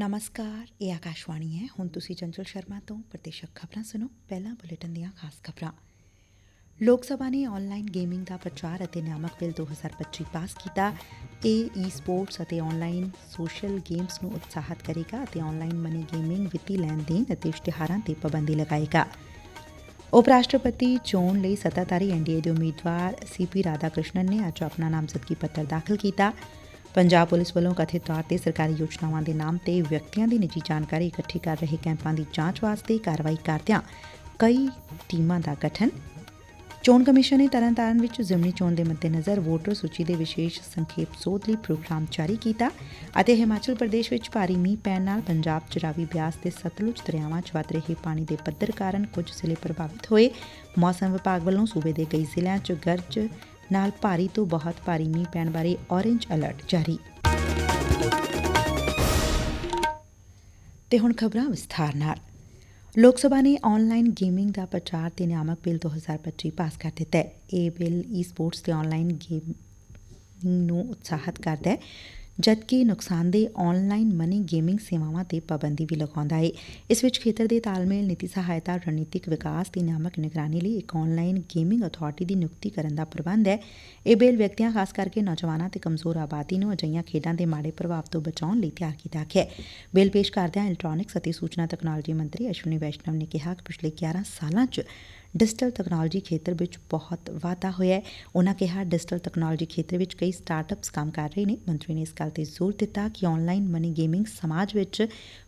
ਨਮਸਕਾਰ, ਇਹ ਆਕਾਸ਼ਵਾਣੀ ਹੈ। ਹੁਣ ਤੁਸੀਂ ਚੰਚਲ ਸ਼ਰਮਾ ਤੋਂ ਪ੍ਰਤੀਸ਼ਕ ਖਬਰਾਂ ਸੁਣੋ। ਪਹਿਲਾਂ ਬੁਲੇਟਿਨ ਦੀਆਂ ਖਾਸ ਖਬਰਾਂ। ਲੋਕ ਸਭਾ ਨੇ ਆਨਲਾਈਨ ਗੇਮਿੰਗ ਦਾ ਪ੍ਰਚਾਰ ਅਤੇ ਨਿਆਮਕ ਬਿੱਲ 2025 ਪਾਸ ਕੀਤਾ। ਇਹ ਈ ਸਪੋਰਟਸ ਅਤੇ ਆਨਲਾਈਨ ਸੋਸ਼ਲ ਗੇਮਸ ਨੂੰ ਉਤਸ਼ਾਹਿਤ ਕਰੇਗਾ ਅਤੇ ਆਨਲਾਈਨ ਮਨੀ ਗੇਮਿੰਗ ਵਿੱਤੀ ਲੈਣ ਦੇਣ ਅਤੇ ਇਸ਼ਤਿਹਾਰਾਂ ਤੇ ਪਾਬੰਦੀ ਲਗਾਏਗਾ। ਉਪ ਰਾਸ਼ਟਰਪਤੀ ਚੋਣ ਲਈ ਸੱਤਾਧਾਰੀ ਐਨਡੀਏ ਦੇ ਉਮੀਦਵਾਰ ਸੀਪੀ ਰਾਧਾ ਕ੍ਰਿਸ਼ਨਨ ਨੇ ਅੱਜ ਆਪਣਾ ਨਾਮਜ਼ਦਗੀ ਪੱਤਰ ਦਾਖਲ ਕੀਤਾ। ਪੰਜਾਬ ਪੁਲਿਸ ਵੱਲੋਂ ਕਥਿਤ ਤੌਰ ਤੇ ਸਰਕਾਰੀ ਯੋਜਨਾਵਾਂ ਦੇ ਨਾਮ ਤੇ ਵਿਅਕਤੀਆਂ ਦੀ ਨਿੱਜੀ ਜਾਣਕਾਰੀ ਇਕੱਠੀ ਕਰ ਰਹੇ ਕੈਂਪਾਂ ਦੀ ਜਾਂਚ ਵਾਸਤੇ ਕਾਰਵਾਈ ਕਰਦਿਆਂ ਕਈ ਟੀਮਾਂ ਦਾ ਗਠਨ। ਚੋਣ ਕਮਿਸ਼ਨ ਨੇ ਤਰਨਤਾਰਨ ਵਿੱਚ ਜ਼ਿਮਨੀ ਚੋਣ ਦੇ ਮੱਦੇਨਜ਼ਰ ਵੋਟਰ ਸੂਚੀ ਦੇ ਵਿਸ਼ੇਸ਼ ਸੰਖੇਪ ਸੋਧ ਲਈ ਪ੍ਰੋਗਰਾਮ ਜਾਰੀ ਕੀਤਾ ਅਤੇ ਹਿਮਾਚਲ ਪ੍ਰਦੇਸ਼ ਵਿੱਚ ਭਾਰੀ ਮੀਂਹ ਪੈਣ ਨਾਲ ਪੰਜਾਬ ਚ ਰਾਵੀ ਬਿਆਸ ਤੇ ਸਤਲੁਜ ਦਰਿਆਵਾਂ 'ਚ ਵਧ ਰਹੇ ਪਾਣੀ ਦੇ ਪੱਧਰ ਕਾਰਨ ਕੁਝ ਜ਼ਿਲ੍ਹੇ ਪ੍ਰਭਾਵਿਤ ਹੋਏ। ਮੌਸਮ ਵਿਭਾਗ ਵੱਲੋਂ ਸੂਬੇ ਦੇ ਕਈ ਜ਼ਿਲ੍ਹਿਆਂ 'ਚ ਗਰਜ ਨਾਲ ਭਾਰੀ ਤੋਂ ਬਹੁਤ ਭਾਰੀ ਮੀਂਹ ਪੈਣ ਬਾਰੇ ਔਰੇਂਜ ਅਲਰਟ ਜਾਰੀ। ਤੇ ਹੁਣ ਖਬਰਾਂ ਵਿਸਥਾਰ ਨਾਲ। ਲੋਕ ਸਭਾ ਨੇ ਆਨਲਾਈਨ ਗੇਮਿੰਗ ਦਾ ਪ੍ਰਚਾਰ ਤੇ ਨਿਆਮਕ ਬਿੱਲ 2025 ਪਾਸ ਕਰ ਦਿੱਤਾ ਹੈ। ਇਹ ਬਿੱਲ ਈ ਸਪੋਰਟਸ ਤੇ ਆਨਲਾਈਨ ਗੇਮਿੰਗ ਨੂੰ ਉਤਸ਼ਾਹਿਤ ਕਰਦਾ ਹੈ। ਜਦਕਿ ਨੁਕਸਾਨਦੇਹ ਆਨਲਾਈਨ ਮਨੀ ਗੇਮਿੰਗ ਸੇਵਾਵਾਂ ਤੇ ਪਾਬੰਦੀ ਵੀ ਲਗਾਉਂਦਾ ਹੈ ਇਸ ਵਿੱਚ ਖੇਤਰ ਦੇ ਤਾਲਮੇਲ, ਨੀਤੀ ਸਹਾਇਤਾ, ਰਣਨੀਤਿਕ ਵਿਕਾਸ ਤੇ ਨਿਆਮਕ ਨਿਗਰਾਨੀ ਲਈ ਇੱਕ ਆਨਲਾਈਨ ਗੇਮਿੰਗ ਅਥਾਰਟੀ ਦੀ ਨਿਯੁਕਤੀ ਕਰਨ ਦਾ ਪ੍ਰਬੰਧ ਹੈ। ਇਹ ਬਿੱਲ ਵਿਅਕਤੀਆਂ, ਖਾਸ ਕਰਕੇ ਨੌਜਵਾਨਾਂ ਤੇ ਕਮਜ਼ੋਰ ਆਬਾਦੀ ਨੂੰ ਅਜਿਹੀਆਂ ਖੇਡਾਂ ਦੇ ਮਾੜੇ ਪ੍ਰਭਾਵ ਤੋਂ ਬਚਾਉਣ ਲਈ ਤਿਆਰ ਕੀਤਾ ਗਿਆ ਹੈ। ਬਿੱਲ ਪੇਸ਼ ਕਰਦਿਆਂ ਇਲੈਕਟ੍ਰੋਨਿਕਸ ਅਤੇ ਸੂਚਨਾ ਤਕਨਾਲੋਜੀ ਮੰਤਰੀ ਅਸ਼ਵਨੀ ਵੈਸ਼ਨਵ ਨੇ ਕਿਹਾ ਕਿ ਪਿਛਲੇ 11 ਸਾਲਾਂ 'ਚ ਡਿਜੀਟਲ ਤਕਨਾਲੋਜੀ ਖੇਤਰ ਵਿੱਚ ਬਹੁਤ ਵਾਧਾ ਹੋਇਆ ਹੈ। ਉਹਨਾਂ ਕਿਹਾ, ਡਿਜੀਟਲ ਤਕਨਾਲੋਜੀ ਖੇਤਰ ਵਿੱਚ ਕਈ ਸਟਾਰਟਅਪਸ ਕੰਮ ਕਰ ਰਹੇ ਨੇ। ਮੰਤਰੀ ਨੇ ਇਸ ਗੱਲ ਤੇ ਜ਼ੋਰ ਦਿੱਤਾ ਕਿ ਆਨਲਾਈਨ ਮਨੀ ਗੇਮਿੰਗ ਸਮਾਜ ਵਿੱਚ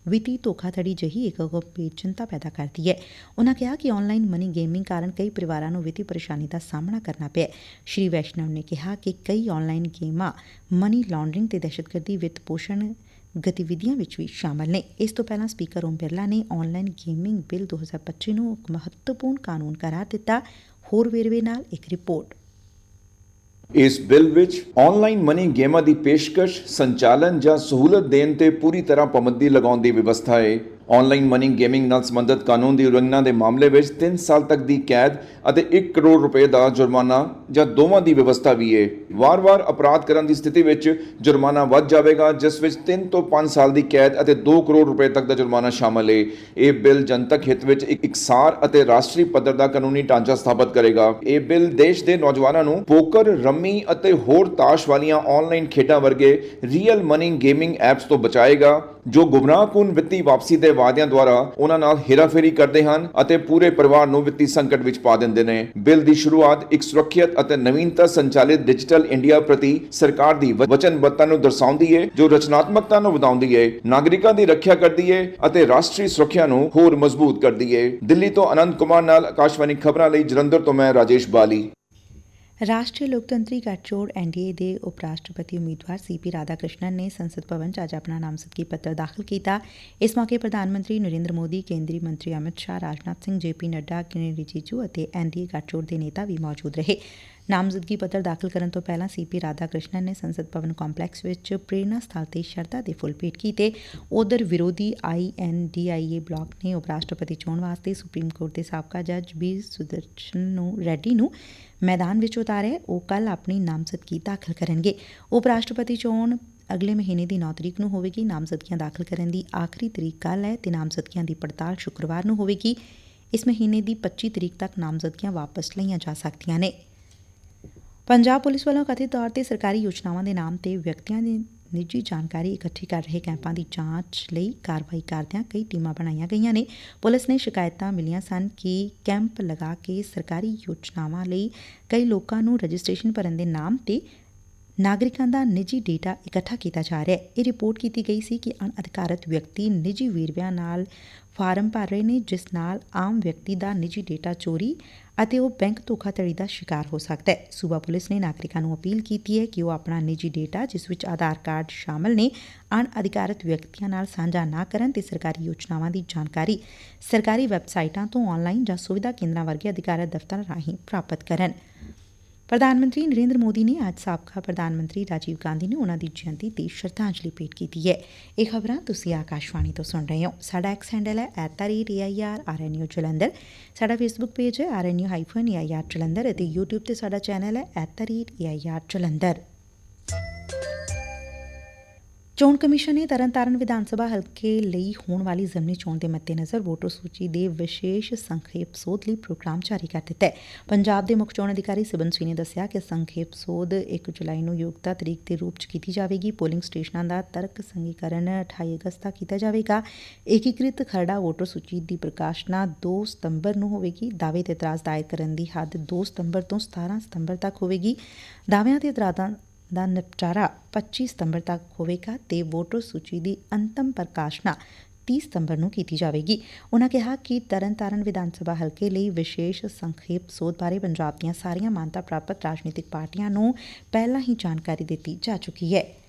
ਵਿੱਤੀ ਧੋਖਾਧੜੀ ਜਹੀ ਇੱਕ ਗੰਭੀਰ ਚਿੰਤਾ ਪੈਦਾ ਕਰਦੀ ਹੈ। ਉਹਨਾਂ ਕਿਹਾ ਕਿ ਆਨਲਾਈਨ ਮਨੀ ਗੇਮਿੰਗ ਕਾਰਨ ਕਈ ਪਰਿਵਾਰਾਂ ਨੂੰ ਵਿੱਤੀ ਪਰੇਸ਼ਾਨੀ ਦਾ ਸਾਹਮਣਾ ਕਰਨਾ ਪਿਆ ਸ਼੍ਰੀ ਵੈਸ਼ਨਵ ਨੇ ਕਿਹਾ ਕਿ ਕਈ ਆਨਲਾਈਨ ਗੇਮਾਂ ਮਨੀ ਲਾਂਡਰਿੰਗ ਤੇ ਦਹਿਸ਼ਤਗਰਦੀ ਵਿੱਤ ਪੋਸ਼ਣ ਗਤੀਵਿਧੀਆਂ ਵਿੱਚ ਵੀ ਸ਼ਾਮਲ ਨੇ। ਇਸ ਤੋਂ ਪਹਿਲਾਂ ਸਪੀਕਰ ਓਮ ਬਿਰਲਾ ਨੇ ਆਨਲਾਈਨ ਗੇਮਿੰਗ ਬਿੱਲ 2025 ਨੂੰ ਇੱਕ ਮਹੱਤਵਪੂਰਨ ਕਾਨੂੰਨ ਕਰਾਰ ਦਿੱਤਾ। ਹੋਰ ਵੇਰਵੇ ਨਾਲ ਇੱਕ ਰਿਪੋਰਟ। ਇਸ ਬਿੱਲ ਵਿੱਚ ਆਨਲਾਈਨ ਮਨੀ ਗੇਮਾਂ ਦੀ ਪੇਸ਼ਕਸ਼, ਸੰਚਾਲਨ ਜਾਂ ਸਹੂਲਤ ਦੇਣ ਤੇ ਪੂਰੀ ਤਰ੍ਹਾਂ ਪਾਬੰਦੀ ਲਗਾਉਣ ਦੀ ਵਿਵਸਥਾ ਹੈ। ਆਨਲਾਈਨ ਮਨੀ ਗੇਮਿੰਗ ਨਾਲ ਸੰਬੰਧਿਤ ਕਾਨੂੰਨ ਦੀ ਉਲੰਘਣਾ ਦੇ ਮਾਮਲੇ ਵਿੱਚ 3 ਸਾਲ ਤੱਕ ਦੀ ਕੈਦ ਅਤੇ 1 ਕਰੋੜ ਰੁਪਏ ਦਾ ਜੁਰਮਾਨਾ ਜਾਂ ਦੋਵਾਂ ਦੀ ਵਿਵਸਥਾ ਵੀ ਹੈ ਵਾਰ-ਵਾਰ ਅਪਰਾਧ ਕਰਨ ਦੀ ਸਥਿਤੀ ਵਿੱਚ ਜੁਰਮਾਨਾ ਵੱਧ ਜਾਵੇਗਾ, ਜਿਸ ਵਿੱਚ 3 ਤੋਂ 5 ਸਾਲ ਦੀ ਕੈਦ ਅਤੇ 2 ਕਰੋੜ ਰੁਪਏ ਤੱਕ ਦਾ ਜੁਰਮਾਨਾ ਸ਼ਾਮਲ ਹੈ ਇਹ ਬਿੱਲ ਜਨਤਕ ਹਿੱਤ ਵਿੱਚ ਇੱਕ ਇਕਸਾਰ ਅਤੇ ਰਾਸ਼ਟਰੀ ਪੱਧਰ ਦਾ ਕਾਨੂੰਨੀ ਢਾਂਚਾ ਸਥਾਪਿਤ ਕਰੇਗਾ। ਇਹ ਬਿੱਲ ਦੇਸ਼ ਦੇ ਨੌਜਵਾਨਾਂ ਨੂੰ ਪੋਕਰ, ਰੰਮੀ ਅਤੇ ਹੋਰ ਤਾਸ਼ ਵਾਲੀਆਂ ਆਨਲਾਈਨ ਖੇਡਾਂ ਵਰਗੇ ਰੀਅਲ ਮਨੀ ਗੇਮਿੰਗ ਐਪਸ ਤੋਂ ਬਚਾਏਗਾ। ਜੋ ਗੁੰਮਰਾਹਕੁਨ ਵਿੱਤੀ ਵਾਪਸੀ ਦੇ ਵਾਅਦਿਆਂ ਦੁਆਰਾ ਉਹਨਾਂ ਨਾਲ ਹੇਰਾਫੇਰੀ ਕਰਦੇ ਹਨ ਅਤੇ ਪੂਰੇ ਪਰਿਵਾਰ ਨੂੰ ਵਿੱਤੀ ਸੰਕਟ ਵਿੱਚ ਪਾ ਦਿੰਦੇ ਨੇ। ਬਿੱਲ ਦੀ ਸ਼ੁਰੂਆਤ ਇੱਕ ਸੁਰੱਖਿਅਤ ਅਤੇ ਨਵੀਨਤਾ ਸੰਚਾਲਿਤ ਡਿਜੀਟਲ ਇੰਡੀਆ ਪ੍ਰਤੀ ਸਰਕਾਰ ਦੀ ਵਚਨਬੱਧਤਾ ਨੂੰ ਦਰਸਾਉਂਦੀ ਹੈ ਜੋ ਰਚਨਾਤਮਕਤਾ ਨੂੰ ਵਧਾਉਂਦੀ ਹੈ ਨਾਗਰਿਕਾਂ ਦੀ ਰੱਖਿਆ ਕਰਦੀ ਹੈ ਅਤੇ ਰਾਸ਼ਟਰੀ ਸੁਰੱਖਿਆ ਨੂੰ ਹੋਰ ਮਜ਼ਬੂਤ ਕਰਦੀ ਹੈ ਦਿੱਲੀ ਤੋਂ ਅਨੰਤ ਕੁਮਾਰ ਨਾਲ ਆਕਾਸ਼ਵਾਣੀ ਖਬਰਾਂ ਲਈ ਜਲੰਧਰ ਤੋਂ ਮੈਂ ਰਾਜੇਸ਼ ਬਾਲੀ। ਰਾਸ਼ਟਰੀ ਲੋਕਤੰਤਰੀ ਗੱਠਜੋੜ ਐਨਡੀਏ ਦੇ ਉਪ ਰਾਸ਼ਟਰਪਤੀ ਉਮੀਦਵਾਰ ਸੀਪੀ ਰਾਧਾ ਕ੍ਰਿਸ਼ਨਨ ਨੇ ਸੰਸਦ ਭਵਨ 'ਚ ਅੱਜ ਆਪਣਾ ਨਾਮਜ਼ਦਗੀ ਪੱਤਰ ਦਾਖਲ ਕੀਤਾ। ਇਸ ਮੌਕੇ ਪ੍ਰਧਾਨ ਮੰਤਰੀ ਨਰਿੰਦਰ ਮੋਦੀ, ਕੇਂਦਰੀ ਮੰਤਰੀ ਅਮਿਤ ਸ਼ਾਹ, ਰਾਜਨਾਥ ਸਿੰਘ ਜੇਪੀ ਨੱਡਾ, ਕਿਰਨ ਰਿਜੀਜੂ ਅਤੇ ਐਨਡੀਏ ਗਠਜੋੜ ਦੇ ਨੇਤਾ ਵੀ ਮੌਜੂਦ ਰਹੇ। ਨਾਮਜ਼ਦਗੀ ਪੱਤਰ ਦਾਖਲ ਕਰਨ ਤੋਂ ਪਹਿਲਾਂ ਸੀਪੀ ਰਾਧਾ ਕ੍ਰਿਸ਼ਨਨ ਨੇ ਸੰਸਦ ਭਵਨ ਕੰਪਲੈਕਸ ਵਿੱਚ ਪ੍ਰੇਰਣਾ ਸਥਲ ਤੇ ਸ਼ਰਧਾ ਦੇ ਫੁੱਲ ਭੇਟ ਕੀਤੇ। ਉਧਰ ਵਿਰੋਧੀ ਆਈਐਨਡੀਆਈਏ ਬਲਾਕ ਨੇ ਉਪ ਰਾਸ਼ਟਰਪਤੀ ਚੋਣ ਵਾਸਤੇ ਸੁਪਰੀਮ ਕੋਰਟ ਦੇ ਸਾਬਕਾ ਜੱਜ ਬੀ ਸੁਦਰਸ਼ਨ ਨੂੰ, ਰੈਡੀ ਨੂੰ ਮੈਦਾਨ ਵਿੱਚ ਉਤਾਰਿਆ। ਉਹ ਕੱਲ ਆਪਣੀ ਨਾਮਜ਼ਦਗੀ ਦਾਖਲ ਕਰਨਗੇ। ਉਪ ਰਾਸ਼ਟਰਪਤੀ ਚੋਣ ਅਗਲੇ ਮਹੀਨੇ ਦੀ 9 ਤਰੀਕ ਨੂੰ ਹੋਵੇਗੀ। ਨਾਮਜ਼ਦਗੀਆਂ ਦਾਖਲ ਕਰਨ ਦੀ ਆਖਰੀ ਤਰੀਕ ਕੱਲ ਹੈ ਤੇ ਨਾਮਜ਼ਦਗੀਆਂ ਦੀ ਪੜਤਾਲ ਸ਼ੁੱਕਰਵਾਰ ਨੂੰ ਹੋਵੇਗੀ। ਇਸ ਮਹੀਨੇ ਦੀ 25 ਤਰੀਕ ਤੱਕ ਨਾਮਜ਼ਦਗੀਆਂ ਵਾਪਸ ਲਈਆਂ ਜਾ ਸਕਦੀਆਂ ਨੇ। ਪੰਜਾਬ ਪੁਲਿਸ ਵੱਲੋਂ ਕਥਿਤ ਤੌਰ ਤੇ ਸਰਕਾਰੀ ਯੋਜਨਾਵਾਂ ਦੇ ਨਾਮ ਤੇ ਵਿਅਕਤੀਆਂ ਦੀ ਨਿੱਜੀ ਜਾਣਕਾਰੀ ਇਕੱਠੀ ਕਰ ਰਹੇ ਕੈਂਪਾਂ ਦੀ ਜਾਂਚ ਲਈ ਕਾਰਵਾਈ ਕਰਦਿਆਂ ਕਈ ਟੀਮਾਂ ਬਣਾਈਆਂ ਗਈਆਂ ਨੇ। ਪੁਲਿਸ ਨੇ ਸ਼ਿਕਾਇਤਾਂ ਮਿਲੀਆਂ ਸਨ ਕਿ ਕੈਂਪ ਲਗਾ ਕੇ ਸਰਕਾਰੀ ਯੋਜਨਾਵਾਂ ਲਈ ਕਈ ਲੋਕਾਂ ਨੂੰ ਰਜਿਸਟ੍ਰੇਸ਼ਨ ਭਰਨ ਦੇ ਨਾਮ ਤੇ ਨਾਗਰਿਕਾਂ ਦਾ ਨਿੱਜੀ ਡੇਟਾ ਇਕੱਠਾ ਕੀਤਾ ਜਾ ਰਿਹਾ ਹੈ। ਇਹ ਰਿਪੋਰਟ ਕੀਤੀ ਗਈ ਸੀ ਕਿ ਅਣਅਧਿਕਾਰਤ ਵਿਅਕਤੀ ਨਿੱਜੀ ਵੇਰਵਿਆਂ ਨਾਲ ਫਾਰਮ ਭਰ ਰਹੇ ਨੇ, ਜਿਸ ਨਾਲ ਆਮ ਵਿਅਕਤੀ ਦਾ ਨਿੱਜੀ ਡੇਟਾ ਚੋਰੀ ਅਤੇ ਉਹ ਬੈਂਕ ਧੋਖਾਧੜੀ ਦਾ ਸ਼ਿਕਾਰ ਹੋ ਸਕਦਾ ਹੈ। ਸੂਬਾ ਪੁਲਿਸ ਨੇ ਨਾਗਰਿਕਾਂ ਨੂੰ ਅਪੀਲ ਕੀਤੀ ਹੈ ਕਿ ਉਹ ਆਪਣਾ ਨਿੱਜੀ ਡੇਟਾ, ਜਿਸ ਵਿੱਚ ਆਧਾਰ ਕਾਰਡ ਸ਼ਾਮਲ ਨੇ, ਅਣਅਧਿਕਾਰਤ ਵਿਅਕਤੀਆਂ ਨਾਲ ਸਾਂਝਾ ਨਾ ਕਰਨ ਤੇ ਸਰਕਾਰੀ ਯੋਜਨਾਵਾਂ ਦੀ ਜਾਣਕਾਰੀ ਸਰਕਾਰੀ ਵੈਬਸਾਈਟਾਂ ਤੋਂ ਆਨਲਾਈਨ ਜਾਂ ਸੁਵਿਧਾ ਕੇਂਦਰਾਂ ਵਰਗੇ ਅਧਿਕਾਰਤ ਦਫ਼ਤਰਾਂ ਰਾਹੀਂ ਪ੍ਰਾਪਤ ਕਰਨ। ਪ੍ਰਧਾਨ ਮੰਤਰੀ ਨਰਿੰਦਰ ਮੋਦੀ ਨੇ ਅੱਜ ਸਾਬਕਾ ਪ੍ਰਧਾਨ ਮੰਤਰੀ ਰਾਜੀਵ ਗਾਂਧੀ ਨੂੰ ਉਨ੍ਹਾਂ ਦੀ ਜਯੰਤੀ ਤੇ ਸ਼ਰਧਾਂਜਲੀ ਭੇਟ ਕੀਤੀ ਹੈ। ਇਹ ਖਬਰਾਂ ਤੁਸੀਂ ਆਕਾਸ਼ਵਾਣੀ ਤੋਂ ਸੁਣ ਰਹੇ ਹੋ। ਸਾਡਾ ਐਕਸ ਹੈਂਡਲ ਹੈ @air ਜਲੰਧਰ। ਸਾਡਾ ਫੇਸਬੁੱਕ ਪੇਜ ਹੈ rnu-air ਜਲੰਧਰ ਅਤੇ YouTube ਤੇ ਸਾਡਾ ਚੈਨਲ ਹੈ @air ਜਲੰਧਰ। ਚੋਣ ਕਮਿਸ਼ਨ ਨੇ ਤਰਨਤਾਰਨ ਵਿਧਾਨ ਸਭਾ ਹਲਕੇ ਲਈ ਹੋਣ ਵਾਲੀ ਜ਼ਮਨੀ ਚੋਣ ਦੇ ਮੱਦੇਨਜ਼ਰ ਵੋਟਰ ਸੂਚੀ ਦੇ ਵਿਸ਼ੇਸ਼ ਸੰਖੇਪ ਸੋਧ ਲਈ ਪ੍ਰੋਗਰਾਮ ਜਾਰੀ ਕਰ ਦਿੱਤਾ ਹੈ। ਪੰਜਾਬ ਦੇ ਮੁੱਖ ਚੋਣ ਅਧਿਕਾਰੀ ਸਿਬਨ ਸਵੀ ਨੇ ਦੱਸਿਆ ਕਿ ਸੰਖੇਪ ਸੋਧ 1 ਜੁਲਾਈ ਨੂੰ ਯੋਗਤਾ ਤਰੀਕ ਦੇ ਰੂਪ 'ਚ ਕੀਤੀ ਜਾਵੇਗੀ। ਪੋਲਿੰਗ ਸਟੇਸ਼ਨਾਂ ਦਾ ਤਰਕ ਸੰਗੀਕਰਨ 28 ਅਗਸਤ ਤੱਕ ਕੀਤਾ ਜਾਵੇਗਾ। ਏਕੀਕ੍ਰਿਤ ਖਰੜਾ ਵੋਟਰ ਸੂਚੀ ਦੀ ਪ੍ਰਕਾਸ਼ਨਾ 2 ਸਤੰਬਰ ਨੂੰ ਹੋਵੇਗੀ। ਦਾਅਵੇ ਤੇ ਇਤਰਾਜ਼ ਦਾਇਰ ਕਰਨ ਦੀ ਹੱਦ 2 ਸਤੰਬਰ ਤੋਂ 17 ਸਤੰਬਰ ਤੱਕ ਹੋਵੇਗੀ। ਦਾਅਵਿਆਂ ਤੇ ਇਤਰਾਜ਼ਾਂ ਦਾ ਨਿਪਟਾਰਾ 25 ਸਤੰਬਰ ਤੱਕ ਹੋਵੇਗਾ ਤੇ ਵੋਟਰ ਸੂਚੀ ਦੀ ਅੰਤਮ ਪ੍ਰਕਾਸ਼ਨਾ 30 ਸਤੰਬਰ ਨੂੰ ਕੀਤੀ ਜਾਵੇਗੀ। ਉਨ੍ਹਾਂ ਕਿਹਾ ਕਿ ਤਰਨਤਾਰਨ ਵਿਧਾਨ ਸਭਾ ਹਲਕੇ ਲਈ ਵਿਸ਼ੇਸ਼ ਸੰਖੇਪ ਸੋਧ ਬਾਰੇ ਪੰਜਾਬ ਦੀਆਂ ਸਾਰੀਆਂ ਮਾਨਤਾ ਪ੍ਰਾਪਤ ਰਾਜਨੀਤਿਕ ਪਾਰਟੀਆਂ ਨੂੰ ਪਹਿਲਾਂ ਹੀ ਜਾਣਕਾਰੀ ਦਿੱਤੀ ਜਾ ਚੁੱਕੀ ਹੈ।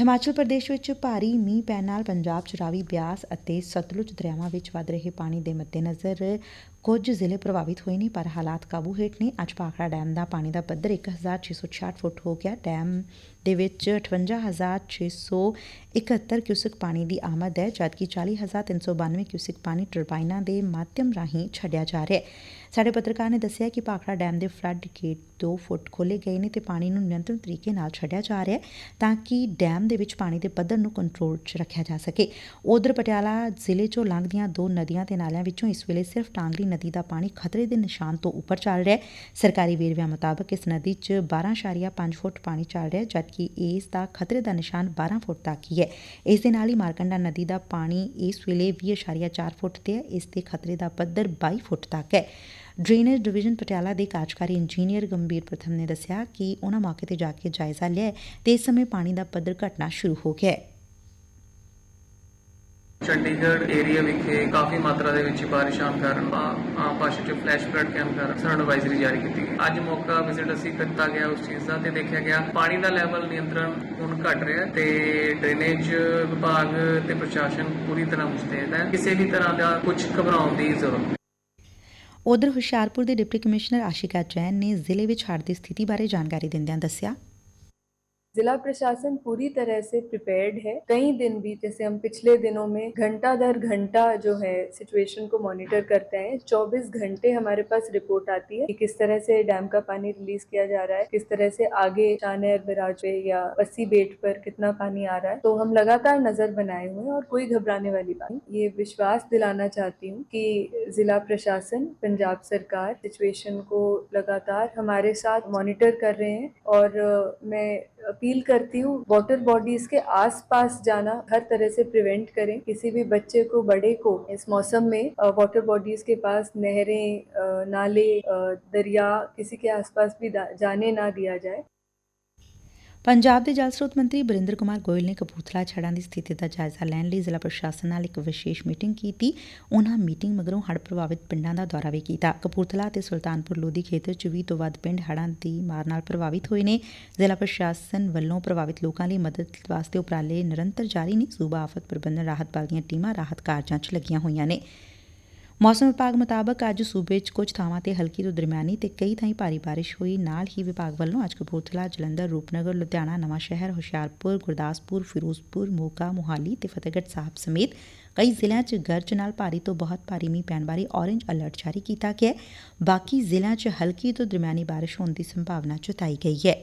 ਹਿਮਾਚਲ ਪ੍ਰਦੇਸ਼ ਵਿੱਚ ਭਾਰੀ ਮੀਂਹ ਪੈਣ ਨਾਲ ਪੰਜਾਬ ਚ ਰਾਵੀ ਬਿਆਸ ਅਤੇ ਸਤਲੁਜ ਦਰਿਆਵਾਂ ਵਿੱਚ ਵੱਧ ਰਹੇ ਪਾਣੀ ਦੇ ਮੱਦੇਨਜ਼ਰ ਕੁਝ ਜ਼ਿਲ੍ਹੇ ਪ੍ਰਭਾਵਿਤ ਹੋਏ ਨੇ, ਪਰ ਹਾਲਾਤ ਕਾਬੂ ਹੇਠ ਨੇ। ਅੱਜ ਭਾਖੜਾ ਡੈਮ ਦਾ ਪਾਣੀ ਦਾ ਪੱਧਰ 1666 ਫੁੱਟ ਹੋ ਗਿਆ। ਡੈਮ ਦੇ ਵਿੱਚ 58671 ਕਿਊਸਕ ਪਾਣੀ ਦੀ ਆਮਦ ਹੈ, ਜਦਕਿ 40392 ਕਿਊਸਕ ਪਾਣੀ ਟਰਬਾਈਨਾਂ ਦੇ ਮਾਧਿਅਮ ਰਾਹੀਂ ਛੱਡਿਆ ਜਾ ਰਿਹਾ ਹੈ। ਸਾਡੇ ਪੱਤਰਕਾਰ ਨੇ ਦੱਸਿਆ ਕਿ ਭਾਖੜਾ ਡੈਮ ਦੇ ਫਲੱਡ ਗੇਟ 2 ਫੁੱਟ ਖੋਲੇ ਗਏ ਨੇ ਤੇ ਪਾਣੀ ਨੂੰ ਨਿਯੰਤਰਣ ਤਰੀਕੇ ਨਾਲ ਛੱਡਿਆ ਜਾ ਰਿਹਾ ਹੈ ਤਾਂ ਕਿ ਡੈਮ ਦੇ ਵਿੱਚ ਪਾਣੀ ਦੇ ਪੱਧਰ ਨੂੰ ਕੰਟਰੋਲ 'ਚ ਰੱਖਿਆ ਜਾ ਸਕੇ। ਉਧਰ ਪਟਿਆਲਾ ਜ਼ਿਲ੍ਹੇ 'ਚੋਂ ਲੰਘਦੀਆਂ ਦੋ ਨਦੀਆਂ ਤੇ ਨਾਲਿਆਂ ਵਿੱਚੋਂ ਇਸ ਵੇਲੇ ਸਿਰਫ ਟਾਂਗਰੀ ਨਦੀ ਦਾ ਪਾਣੀ ਖਤਰੇ ਦੇ ਨਿਸ਼ਾਨ ਤੋਂ ਉੱਪਰ ਚੱਲ ਰਿਹਾ ਹੈ। ਸਰਕਾਰੀ ਵੇਰਵਿਆਂ ਮੁਤਾਬਕ ਇਸ ਨਦੀ 'ਚ 12.5 ਫੁੱਟ ਪਾਣੀ ਚੱਲ ਰਿਹਾ ਹੈ ਕਿ ਇਸ ਦਾ ਖਤਰੇ ਦਾ ਨਿਸ਼ਾਨ 12 ਫੁੱਟ ਤੱਕ ਹੀ ਹੈ। ਇਸ ਦੇ ਨਾਲ ਹੀ ਮਾਰਕੰਡਾ ਨਦੀ ਦਾ ਪਾਣੀ ਇਸ ਵੇਲੇ 20.4 ਫੁੱਟ ਤੇ ਹੈ। ਇਸ ਦੇ ਖਤਰੇ ਦਾ ਪੱਧਰ 22 ਫੁੱਟ ਤੱਕ ਹੈ। ਡਰੇਨੇਜ ਡਿਵੀਜ਼ਨ ਪਟਿਆਲਾ ਦੇ ਕਾਰਜਕਾਰੀ ਇੰਜੀਨੀਅਰ ਗੰਭੀਰ ਪ੍ਰਥਮ ਨੇ ਦੱਸਿਆ ਕਿ ਉਹਨਾਂ ਮੌਕੇ ਤੇ ਜਾ ਕੇ ਜਾਇਜ਼ਾ ਲਿਆ ਤੇ ਇਸ ਸਮੇਂ ਪਾਣੀ ਦਾ ਪੱਧਰ ਘਟਣਾ ਸ਼ੁਰੂ ਹੋ ਗਿਆ ਹੈ। ਚੰਡੀਗੜ੍ਹ ਏਰੀਆ ਵਿਖੇ ਕਾਫੀ ਮਾਤਰਾ ਦੇ ਵਿੱਚ ਬਾਰਿਸ਼ ਆਉਣ ਕਾਰਨ ਆਮ ਭਾਸ਼ਾ 'ਚ ਫਲੈਸ਼ ਫਲੱਡ ਕੈਂਪ ਕਾਰਨ ਸਾਨੂੰ ਐਡਵਾਈਜ਼ਰੀ ਜਾਰੀ ਕੀਤੀ ਗਈ। ਅੱਜ ਮੌਕਾ ਵਿਜ਼ਿਟ ਅਸੀਂ ਕੀਤਾ ਗਿਆ ਉਸ ਚੀਜ਼ ਦਾ ਤੇ ਦੇਖਿਆ ਗਿਆ ਪਾਣੀ ਦਾ ਲੈਵਲ ਨਿਯੰਤਰਣ ਹੁਣ ਘਟ ਰਿਹਾ ਤੇ ਡਰੇਨੇਜ ਵਿਭਾਗ ਤੇ ਪ੍ਰਸ਼ਾਸਨ ਪੂਰੀ ਤਰ੍ਹਾਂ ਮੁਸਤੈਦ ਹੈ। ਕਿਸੇ ਵੀ ਤਰ੍ਹਾਂ ਦਾ ਕੁਝ ਘਬਰਾਉਣ ਦੀ ਜ਼ਰੂਰਤ ਉਧਰ ਹੁਸ਼ਿਆਰਪੁਰ ਦੇ ਡਿਪਟੀ ਕਮਿਸ਼ਨਰ ਆਸ਼ਿਕਾ ਜੈਨ ਨੇ ਜ਼ਿਲ੍ਹੇ ਵਿੱਚ ਹੜ੍ਹ ਦੀ ਸਥਿਤੀ ਬਾਰੇ ਜਾਣਕਾਰੀ ਦਿੰਦਿਆਂ ਦੱਸਿਆ। जिला प्रशासन पूरी तरह से प्रिपेयर्ड है। कई दिन भी, जैसे हम पिछले दिनों में घंटा दर घंटा जो है सिचुएशन को मॉनिटर करते हैं 24 घंटे हमारे पास रिपोर्ट आती है कि किस तरह से डैम का पानी रिलीज़ किया जा रहा है, किस तरह से आगे शानेर बिराज पे या अस्सी बेट पर कितना पानी आ रहा है। तो हम लगातार नज़र बनाए हुए हैं और कोई घबराने वाली बात ये विश्वास दिलाना चाहती हूँ कि जिला प्रशासन, पंजाब सरकार सिचुएशन को लगातार हमारे साथ मॉनिटर कर रहे हैं और मैं अपील करती हूँ वाटर बॉडीज के आसपास जाना हर तरह से प्रिवेंट करें। किसी भी बच्चे को, बड़े को, इस मौसम में वाटर बॉडीज के पास नहरें नाले दरिया, किसी के आसपास भी जाने ना दिया जाए। ਪੰਜਾਬ ਦੇ ਜਲ ਸਰੋਤ ਮੰਤਰੀ ਬਰਿੰਦਰ ਕੁਮਾਰ ਗੋਇਲ ਨੇ ਕਪੂਰਥਲਾ ਛੜਾਂ ਦੀ ਸਥਿਤੀ ਦਾ ਜਾਇਜ਼ਾ ਲੈਣ ਲਈ ਜ਼ਿਲ੍ਹਾ ਪ੍ਰਸ਼ਾਸਨ ਨਾਲ ਇੱਕ ਵਿਸ਼ੇਸ਼ ਮੀਟਿੰਗ ਕੀਤੀ। ਉਨ੍ਹਾਂ ਮੀਟਿੰਗ ਮਗਰੋਂ ਹੜ੍ਹ ਪ੍ਰਭਾਵਿਤ ਪਿੰਡਾਂ ਦਾ ਦੌਰਾ ਵੀ ਕੀਤਾ। ਕਪੂਰਥਲਾ ਤੇ ਸੁਲਤਾਨਪੁਰ ਲੋਧੀ ਖੇਤਰ 'ਚ 20 ਤੋਂ ਵੱਧ ਪਿੰਡ ਹੜ੍ਹਾਂ ਦੀ ਮਾਰ ਨਾਲ ਪ੍ਰਭਾਵਿਤ ਹੋਏ ਨੇ। ਜ਼ਿਲ੍ਹਾ ਪ੍ਰਸ਼ਾਸਨ ਵੱਲੋਂ ਪ੍ਰਭਾਵਿਤ ਲੋਕਾਂ ਲਈ ਮਦਦ ਵਾਸਤੇ ਉਪਰਾਲੇ ਨਿਰੰਤਰ ਜਾਰੀ ਨੇ। ਸੂਬਾ ਆਫਤ ਪ੍ਰਬੰਧਨ ਰਾਹਤ ਬਲ ਦੀਆਂ ਟੀਮਾਂ ਰਾਹਤ ਕਾਰਜਾਂ 'ਚ ਲੱਗੀਆਂ ਹੋਈਆਂ ਨੇ। ਮੌਸਮ ਵਿਭਾਗ ਮੁਤਾਬਕ ਅੱਜ ਸੂਬੇ 'ਚ ਕੁਝ ਥਾਵਾਂ ਤੇ ਹਲਕੀ ਤੋਂ ਦਰਮਿਆਨੀ ਤੇ ਕਈ ਥਾਈਂ ਭਾਰੀ ਬਾਰਿਸ਼ ਹੋਈ। ਨਾਲ ਹੀ ਵਿਭਾਗ ਵੱਲੋਂ ਅੱਜ ਕਪੂਰਥਲਾ, ਜਲੰਧਰ, ਰੂਪਨਗਰ, ਲੁਧਿਆਣਾ ਨਵਾਂ ਸ਼ਹਿਰ ਹੁਸ਼ਿਆਰਪੁਰ, ਗੁਰਦਾਸਪੁਰ, ਫਿਰੋਜ਼ਪੁਰ, ਮੋਗਾ, ਮੁਹਾਲੀ ਤੇ ਫਤਿਹਗੜ੍ਹ ਸਾਹਿਬ ਸਮੇਤ ਕਈ ਜ਼ਿਲ੍ਹਿਆਂ 'ਚ ਗਰਜ ਨਾਲ ਭਾਰੀ ਤੋਂ ਬਹੁਤ ਭਾਰੀ ਮੀਂਹ ਪੈਣ ਬਾਰੇ ਔਰੇਂਜ ਅਲਰਟ ਜਾਰੀ ਕੀਤਾ ਗਿਆ ਹੈ। ਬਾਕੀ ਜ਼ਿਲ੍ਹਿਆਂ 'ਚ ਹਲਕੀ ਤੋਂ ਦਰਮਿਆਨੀ ਬਾਰਿਸ਼ ਹੋਣ ਦੀ ਸੰਭਾਵਨਾ ਜਤਾਈ ਗਈ ਹੈ।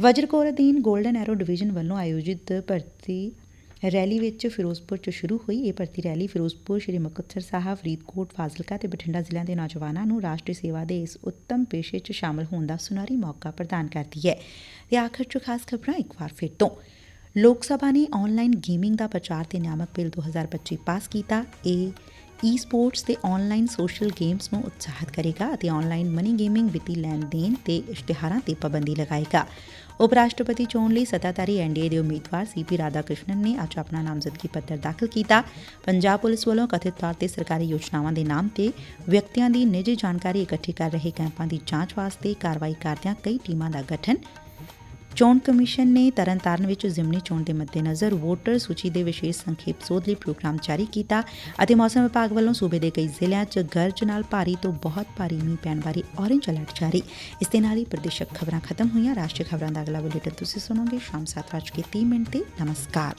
ਵਜਰ ਅਧੀਨ 골ਡਨ ਐਰੋ ਡਿਵੀਜ਼ਨ ਵੱਲੋਂ ਆਯੋਜਿਤ ਭਰਤੀ ਰੈਲੀ ਵਿੱਚ ਫਿਰੋਜ਼ਪੁਰ 'ਚ ਸ਼ੁਰੂ ਹੋਈ ਇਹ ਭਰਤੀ ਰੈਲੀ। ਫਿਰੋਜ਼ਪੁਰ, ਸ਼੍ਰੀ ਮੁਕਤਸਰ ਸਾਹਿਬ, ਫਰੀਦਕੋਟ, ਫਾਜ਼ਿਲਕਾ ਤੇ ਬਠਿੰਡਾ ਜ਼ਿਲ੍ਹਿਆਂ ਦੇ ਨੌਜਵਾਨਾਂ ਨੂੰ ਰਾਸ਼ਟਰੀ ਸੇਵਾ ਦੇ ਇਸ ਉੱਤਮ ਪੇਸ਼ੇ 'ਚ ਸ਼ਾਮਲ ਹੋਣ ਦਾ ਸੁਨਹਿਰੀ ਮੌਕਾ ਪ੍ਰਦਾਨ ਕਰਦੀ ਹੈ। ਤੇ ਆਖਰ 'ਚ ਖਾਸ ਖਬਰਾਂ ਇੱਕ ਵਾਰ ਫਿਰ ਤੋਂ। ਲੋਕ ਸਭਾ ਨੇ ਆਨਲਾਈਨ ਗੇਮਿੰਗ ਦਾ ਪ੍ਰਚਾਰ ਤੇ ਨਿਆਮਕ ਬਿੱਲ 2025 ਪਾਸ ਕੀਤਾ। ਇਹ ਈ ਸਪੋਰਟਸ ਤੇ ਆਨਲਾਈਨ ਸੋਸ਼ਲ ਗੇਮਸ ਨੂੰ ਉਤਸ਼ਾਹਿਤ ਕਰੇਗਾ ਅਤੇ ਆਨਲਾਈਨ ਮਨੀ ਗੇਮਿੰਗ ਵਿੱਤੀ ਲੈਣ ਦੇਣ ਤੇ ਇਸ਼ਤਿਹਾਰਾਂ ਤੇ ਪਾਬੰਦੀ ਲਗਾਏਗਾ। ਉਪ ਰਾਸ਼ਟਰਪਤੀ ਚੋਣ ਲਈ ਸੱਤਾਧਾਰੀ ਐਨਡੀਏ ਦੇ ਉਮੀਦਵਾਰ ਸੀਪੀ ਰਾਧਾ ਕ੍ਰਿਸ਼ਨਨ ਨੇ ਅੱਜ ਆਪਣਾ ਨਾਮਜ਼ਦਗੀ ਪੱਤਰ ਦਾਖਲ ਕੀਤਾ। ਪੰਜਾਬ ਪੁਲਿਸ ਵੱਲੋਂ ਕਥਿਤ ਤੌਰ ਤੇ ਸਰਕਾਰੀ ਯੋਜਨਾਵਾਂ ਦੇ ਨਾਮ ਤੇ ਵਿਅਕਤੀਆਂ ਦੀ ਨਿੱਜੀ ਜਾਣਕਾਰੀ ਇਕੱਠੀ ਕਰ ਰਹੇ ਕੈਂਪਾਂ ਦੀ ਜਾਂਚ ਵਾਸਤੇ ਕਾਰਵਾਈ ਕਰਦਿਆਂ ਕਈ ਟੀਮਾਂ ਦਾ ਗਠਨ ਚੋਣ ਕਮਿਸ਼ਨ ਨੇ ਤਰਨਤਾਰਨ ਵਿੱਚ ਜ਼ਿਮਨੀ ਚੋਣ ਦੇ ਮੱਦੇਨਜ਼ਰ ਵੋਟਰ ਸੂਚੀ ਦੇ ਵਿਸ਼ੇਸ਼ ਸੰਖੇਪ ਸੋਧ ਲਈ ਪ੍ਰੋਗਰਾਮ ਜਾਰੀ ਕੀਤਾ ਅਤੇ ਮੌਸਮ ਵਿਭਾਗ ਵੱਲੋਂ ਸੂਬੇ ਦੇ ਕਈ ਜ਼ਿਲ੍ਹਿਆਂ 'ਚ ਗਰਜ ਨਾਲ ਭਾਰੀ ਤੋਂ ਬਹੁਤ ਭਾਰੀ ਮੀਂਹ ਪੈਣ ਬਾਰੇ ਔਰੇਂਜ ਅਲਰਟ ਜਾਰੀ। ਇਸ ਦੇ ਨਾਲ ਹੀ ਪ੍ਰਦੇਸ਼ਕ ਖਬਰਾਂ ਖਤਮ ਹੋਈਆਂ। ਰਾਸ਼ਟਰੀ ਖਬਰਾਂ ਦਾ ਅਗਲਾ ਬੁਲੇਟਿਨ ਤੁਸੀਂ ਸੁਣੋਗੇ ਸ਼ਾਮ 7:30 ਮਿੰਟ ਤੇ। ਨਮਸਕਾਰ।